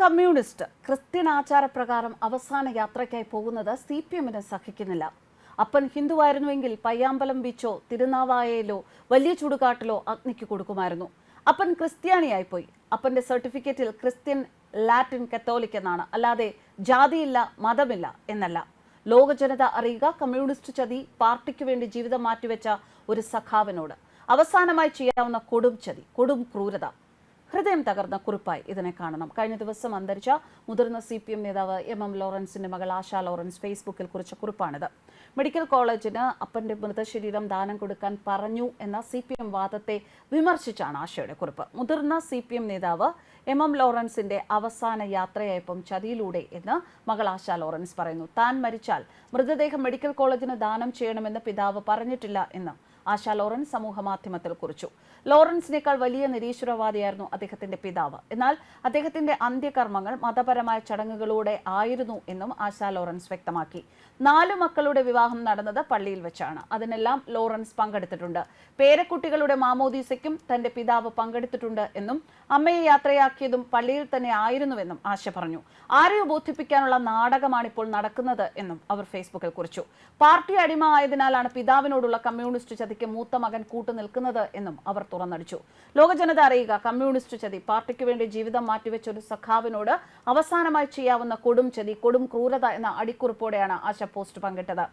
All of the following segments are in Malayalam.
കമ്മ്യൂണിസ്റ്റ് ക്രിസ്ത്യൻ ആചാരപ്രകാരം അവസാന യാത്രയ്ക്കായി പോകുന്നത് സി പി എമ്മിന് സഹിക്കുന്നില്ല. അപ്പൻ ഹിന്ദുവായിരുന്നുവെങ്കിൽ പയ്യാമ്പലം ബീച്ചോ തിരുനാവായയിലോ വലിയ ചുടുകാട്ടിലോ അഗ്നിക്ക് കൊടുക്കുമായിരുന്നു. അപ്പൻ ക്രിസ്ത്യാനിയായിപ്പോയി. അപ്പന്റെ സർട്ടിഫിക്കറ്റിൽ ക്രിസ്ത്യൻ ലാറ്റിൻ കത്തോലിക് എന്നാണ്. അല്ലാതെ ജാതിയില്ല മതമില്ല എന്നല്ല. ലോക ജനത അറിയുക കമ്മ്യൂണിസ്റ്റ് ചതി പാർട്ടിക്ക് വേണ്ടി ജീവിതം മാറ്റിവെച്ച ഒരു സഖാവിനോട്. അവസാനമായി ചെയ്യാവുന്ന കൊടും ചതി കൊടും ക്രൂരത. ഹൃദയം തകർന്ന കുറിപ്പായി ഇതിനെ കാണണം. കഴിഞ്ഞ ദിവസം അന്തരിച്ച മുതിർന്ന സി പി എം നേതാവ് എം എം ലോറൻസിന്റെ മകൾ ആശ ലോറൻസ് ഫേസ്ബുക്കിൽ കുറിച്ച കുറിപ്പാണിത്. മെഡിക്കൽ കോളേജിന് അപ്പന്റെ മൃതശരീരം ദാനം കൊടുക്കാൻ പറഞ്ഞു എന്ന സി പി എം വാദത്തെ വിമർശിച്ചാണ് ആശയുടെ കുറിപ്പ്. മുതിർന്ന സി പി എം നേതാവ് എം എം ലോറൻസിന്റെ അവസാന യാത്രയായപ്പം ചതിയിലൂടെ എന്ന് മകൾ ആശ ലോറൻസ് പറയുന്നു. താൻ മരിച്ചാൽ മൃതദേഹം മെഡിക്കൽ കോളേജിന് ദാനം ചെയ്യണമെന്ന് പിതാവ് പറഞ്ഞിട്ടില്ല എന്ന് ആശ ലോറൻസ് സമൂഹമാധ്യമത്തിൽ കുറിച്ചു. ലോറൻസിനേക്കാൾ വലിയ നിരീശ്വരവാദിയായിരുന്നു അദ്ദേഹത്തിന്റെ പിതാവ്. എന്നാൽ അദ്ദേഹത്തിന്റെ അന്ത്യകർമ്മങ്ങൾ മതപരമായ ചടങ്ങുകളൂടെ ആയിരുന്നു എന്നും ആശ ലോറൻസ് വ്യക്തമാക്കി. നാലു മക്കളുടെ വിവാഹം നടന്നത് പള്ളിയിൽ വെച്ചാണ്. അതിനെല്ലാം ലോറൻസ് പങ്കെടുത്തിട്ടുണ്ട്. പേരക്കുട്ടികളുടെ മാമോദീസയ്ക്കും തന്റെ പിതാവ് പങ്കെടുത്തിട്ടുണ്ട് എന്നും അമ്മയെ യാത്രയാക്കിയതും പള്ളിയിൽ തന്നെ ആയിരുന്നുവെന്നും ആശ പറഞ്ഞു. ആരെയോ ബോധിപ്പിക്കാനുള്ള നാടകമാണ് ഇപ്പോൾ നടക്കുന്നത് എന്നും അവർ ഫേസ്ബുക്കിൽ കുറിച്ചു. പാർട്ടി അടിമ ആയതിനാലാണ് പിതാവിനോടുള്ള കമ്മ്യൂണിസ്റ്റ് ചതിക്ക് മൂത്ത മകൻ കൂട്ടുനിൽക്കുന്നത് എന്നും അവർ തുറന്നടിച്ചു. ലോകജനത അറിയുക കമ്മ്യൂണിസ്റ്റ് ചതി പാർട്ടിക്ക് വേണ്ടി ജീവിതം മാറ്റിവെച്ച ഒരു സഖാവിനോട് അവസാനമായി ചെയ്യാവുന്ന കൊടും ചതി കൊടും ക്രൂരത എന്ന അടിക്കുറിപ്പോടെയാണ് ആശ പോസ്റ്റ് പങ്കിട്ടത്.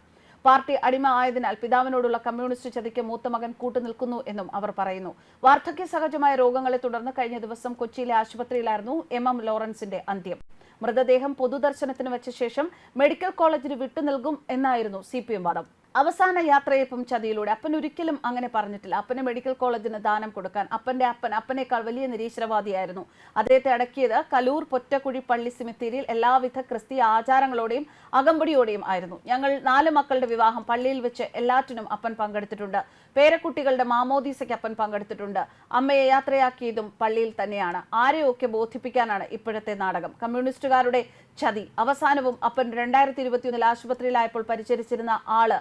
പാർട്ടി അടിമ ആയതിനാൽ പിതാവിനോടുള്ള കമ്മ്യൂണിസ്റ്റ് ചതിക്ക് മൂത്ത മകൻ കൂട്ടുനിൽക്കുന്നു എന്നും അവർ പറയുന്നു. വാർദ്ധക്യ സഹജമായ രോഗങ്ങളെ തുടർന്ന് കഴിഞ്ഞ ദിവസം കൊച്ചിയിലെ ആശുപത്രിയിലായിരുന്നു എം എം ലോറൻസിന്റെ അന്ത്യം. മൃതദേഹം പൊതുദർശനത്തിന് വെച്ച ശേഷം മെഡിക്കൽ കോളേജിന് വിട്ടുനൽകും എന്നായിരുന്നു സി പി എം വാദം. അവസാന യാത്രയപ്പം ചതിയിലൂടെ. അപ്പൻ ഒരിക്കലും അങ്ങനെ പറഞ്ഞിട്ടില്ല. അപ്പന് മെഡിക്കൽ കോളേജിന് ദാനം കൊടുക്കാൻ അപ്പന്റെ അപ്പൻ അപ്പനേക്കാൾ വലിയ നിരീശ്വരവാദിയായിരുന്നു. അദ്ദേഹത്തെ അടക്കിയത് കലൂർ പൊറ്റക്കുഴി പള്ളി സിമിത്തേരിയിൽ എല്ലാവിധ ക്രിസ്തീയ ആചാരങ്ങളോടെയും അകമ്പടിയോടെയും ആയിരുന്നു. ഞങ്ങൾ നാല് മക്കളുടെ വിവാഹം പള്ളിയിൽ വെച്ച് എല്ലാറ്റിനും അപ്പൻ പങ്കെടുത്തിട്ടുണ്ട്. പേരക്കുട്ടികളുടെ മാമോദീസയ്ക്ക് അപ്പൻ പങ്കെടുത്തിട്ടുണ്ട്. അമ്മയെ യാത്രയാക്കിയതും പള്ളിയിൽ തന്നെയാണ്. ആരെയൊക്കെ ബോധിപ്പിക്കാനാണ് ഇപ്പോഴത്തെ നാടകം? കമ്മ്യൂണിസ്റ്റുകാരുടെ ചതി. അവസാനവും അപ്പൻ രണ്ടായിരത്തി ഇരുപത്തിയൊന്നിൽ ആശുപത്രിയിലായപ്പോൾ പരിചരിച്ചിരുന്ന ആൾ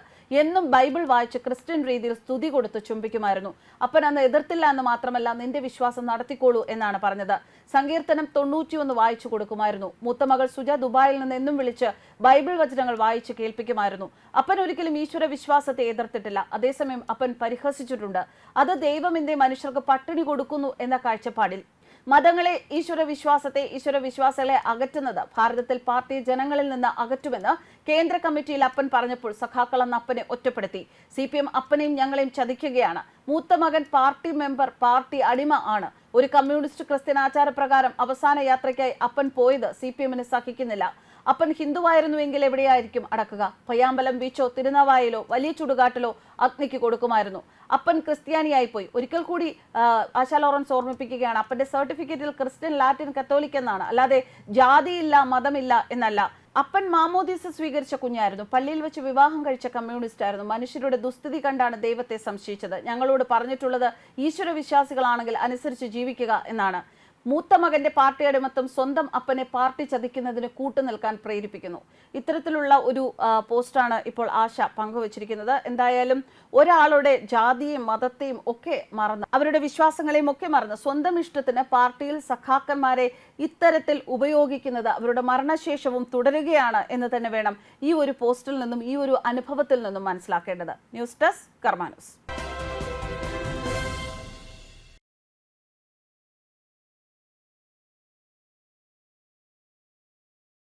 എന്നും ബൈബിൾ വായിച്ച് ക്രിസ്ത്യൻ രീതിയിൽ സ്തുതി കൊടുത്ത് ചുംബിക്കുമായിരുന്നു. അപ്പൻ അന്ന് എതിർത്തില്ല എന്ന് മാത്രമല്ല നിന്റെ വിശ്വാസം നടത്തിക്കോളൂ എന്നാണ് പറഞ്ഞത്. സങ്കീർത്തനം തൊണ്ണൂറ്റിയൊന്ന് വായിച്ചു കൊടുക്കുമായിരുന്നു. മൂത്തമകൾ സുജ ദുബായിൽ നിന്ന് എന്നും വിളിച്ച് ബൈബിൾ വചനങ്ങൾ വായിച്ച് കേൾപ്പിക്കുമായിരുന്നു. അപ്പൻ ഒരിക്കലും ഈശ്വര വിശ്വാസത്തെ എതിർത്തിട്ടില്ല. അതേസമയം അപ്പൻ പരിഹസിച്ചിട്ടുണ്ട്. അത് ദൈവം എന്തേ മനുഷ്യർക്ക് പട്ടിണി കൊടുക്കുന്നു എന്ന കാഴ്ചപ്പാടിൽ മതങ്ങളെ ഈശ്വര വിശ്വാസത്തെ ഈശ്വര വിശ്വാസികളെ അകറ്റുന്നത് ഭാരതത്തിൽ പാർട്ടി ജനങ്ങളിൽ നിന്ന് അകറ്റുമെന്ന് കേന്ദ്ര കമ്മിറ്റിയിൽ അപ്പൻ പറഞ്ഞപ്പോൾ സഖാക്കൾ അന്ന് അപ്പനെ ഒറ്റപ്പെടുത്തി. സി പി എം അപ്പനെയും ഞങ്ങളെയും ചതിക്കുകയാണ്. മൂത്ത മകൻ പാർട്ടി മെമ്പർ പാർട്ടി അടിമ ആണ്. ഒരു കമ്മ്യൂണിസ്റ്റ് ക്രിസ്ത്യൻ ആചാരപ്രകാരം അവസാന യാത്രയ്ക്കായി അപ്പൻ പോയത് സി പി എമ്മിന് സഹിക്കുന്നില്ല. അപ്പൻ ഹിന്ദുവായിരുന്നുവെങ്കിൽ എവിടെയായിരിക്കും അടക്കുക? പയ്യാമ്പലം ബീച്ചോ തിരുനാവായയിലോ വലിയ ചുടുകാട്ടിലോ അഗ്നിക്ക് കൊടുക്കുമായിരുന്നു. അപ്പൻ ക്രിസ്ത്യാനിയായി പോയി. ഒരിക്കൽ കൂടി ആശാ ലോറൻസ് ഓർമ്മിപ്പിക്കുകയാണ്. അപ്പന്റെ സർട്ടിഫിക്കറ്റിൽ ക്രിസ്ത്യൻ ലാറ്റിൻ കത്തോലിക് എന്നാണ്. അല്ലാതെ ജാതിയില്ല മതമില്ല എന്നല്ല. അപ്പൻ മാമോദീസ സ്വീകരിച്ച കുഞ്ഞായിരുന്നു. പള്ളിയിൽ വെച്ച് വിവാഹം കഴിച്ച കമ്മ്യൂണിസ്റ്റ് ആയിരുന്നു മനുഷ്യരുടെ ദുസ്ഥിതി കണ്ടാണ് ദൈവത്തെ സംശയിച്ചത്. ഞങ്ങളോട് പറഞ്ഞിട്ടുള്ളത് ഈശ്വര വിശ്വാസികളാണെങ്കിൽ അനുസരിച്ച് ജീവിക്കുക എന്നാണ്. മൂത്ത മകന്റെ പാർട്ടി അടിമത്തം സ്വന്തം അപ്പനെ പാർട്ടി ചതിക്കുന്നതിന് കൂട്ടുനിൽക്കാൻ പ്രേരിപ്പിക്കുന്നു. ഇത്തരത്തിലുള്ള ഒരു പോസ്റ്റാണ് ഇപ്പോൾ ആശ പങ്കുവച്ചിരിക്കുന്നത്. എന്തായാലും ഒരാളുടെ ജാതിയും മതത്തെയും ഒക്കെ മറന്ന് അവരുടെ വിശ്വാസങ്ങളെയും ഒക്കെ മറന്ന് സ്വന്തം ഇഷ്ടത്തിന് പാർട്ടിയിൽ സഖാക്കന്മാരെ ഇത്തരത്തിൽ ഉപയോഗിക്കുന്നത് അവരുടെ മരണശേഷവും തുടരുകയാണ് എന്ന് തന്നെ വേണം ഈ ഒരു പോസ്റ്റിൽ നിന്നും ഈ ഒരു അനുഭവത്തിൽ നിന്നും മനസ്സിലാക്കേണ്ടത്. News desk Karma News.